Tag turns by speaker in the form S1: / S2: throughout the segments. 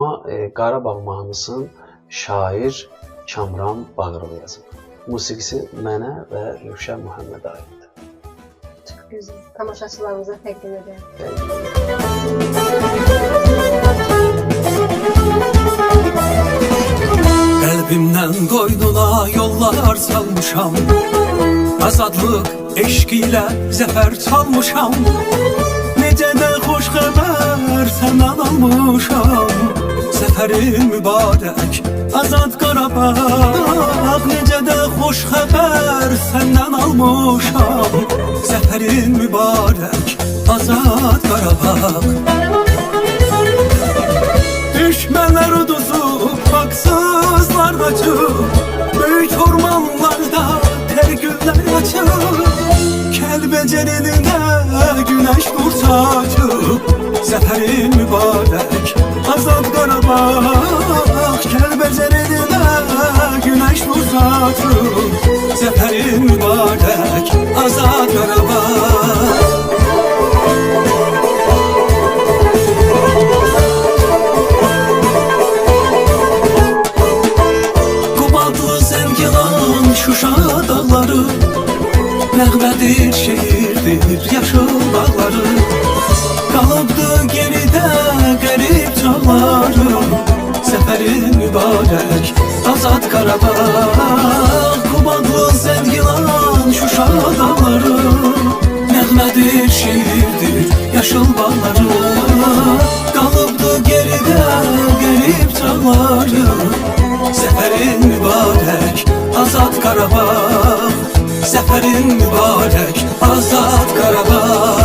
S1: Amma e, Qarabağ mahnısını şair Kamran Bağırov yazıb. Musiqisi mənə və Rövşən Muhammed aiddir.
S2: Çok güzel. Tamaşaçılarımıza təqdim edelim.
S3: Qəlbimdən qoynuna yollar salmışam Azadlıq eşq ilə zəfər çalmışam Necə də xoş xəbər səndən almışam Zəfərin mübarək Azad Qarabağ Necə də xoş xəbər səndən almışam Zəfərin mübarək Azad Qarabağ Düşmanlar uduzub, haksızlar kaçıb Büyük ormanlarda ter güller açıb Kəlbəcərinə güneş nur saçıb Zəfərin mübarək, azad Qarabağ Kəlbəcərinə güneş nur saçıb Zəfərin mübarək, azad Qarabağ Qubadlı Zəngilan, Şuşa dağları Nəğmədir, şeirdir, yaşıl dağları qərib çağlarım Səfərin mübarək, azad Qarabağ Qubadlı Zəngilan, Şuşa dağları Nəğmədir, şeirdir, yaşıl bağları. Qalıbdı geridə qərib çağlarım Səfərin mübarək, azad Qarabağ Səfərin mübarək, azad Qarabağ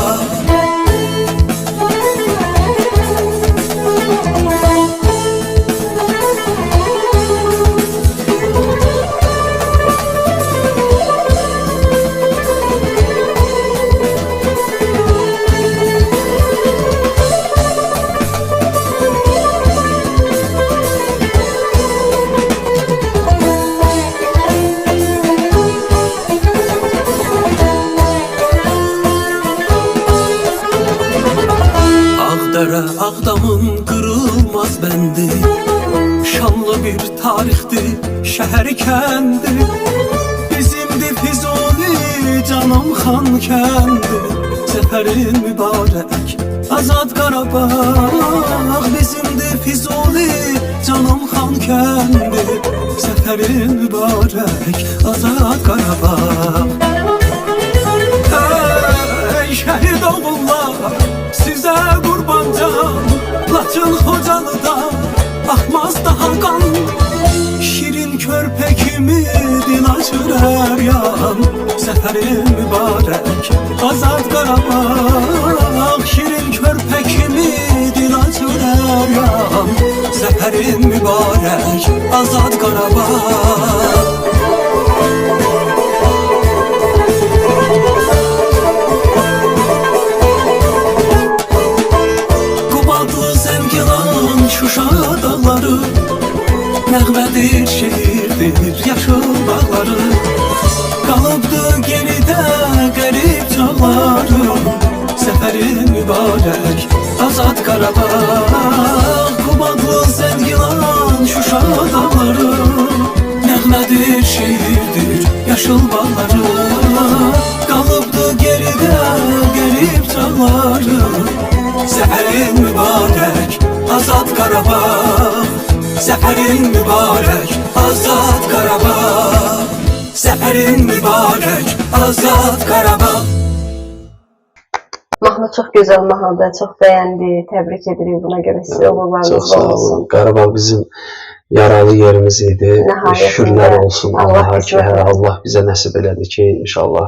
S3: Ağdərə, Ağdamın qırılmaz bəndi Şanlı bir tarixdir, şəhər kəndi Bizimdir Füzuli, canım xan kəndi Zəfərin mübarək, azad Qarabağ Bizimdir Füzuli, canım xan kəndi Zəfərin mübarək, azad Qarabağ Ey şəhid oğullar, Kimi dil açır hər yan. Zəfərin mübarək, azad Qarabağ Şirin körpə kimi dil açır hər yan. Zəfərin mübarək, azad Zəngilan, Şuşa dağları. Nəğmədir, şeirdir, Səfərin mübarək, azad Qarabağ Qubadlı Zəngilan, Şuşa dağları Nəğmədir, şeirdir, yaşıl bağları. Qalıbdı geridə qərib çağlarım Səfərin mübarək, azad Qarabağ Səfərin mübarək, azad Qarabağ Səfərin mübarək, azad Qarabağ
S2: Proqramı çox gözəl mahnıdır, çox bəyəndi. Təbrik edirik buna görə
S1: sizə
S2: uğurlarınız
S1: olsun.
S2: Çox
S1: sağ
S2: olun.
S1: Qarabağ bizim yaralı yerimiz idi. Şükürlər olsun Allaha ki, Allah bizə nəsib elədi ki, inşallah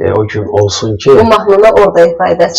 S1: e, o gün olsun ki.
S2: Bu mahnını orada ifadə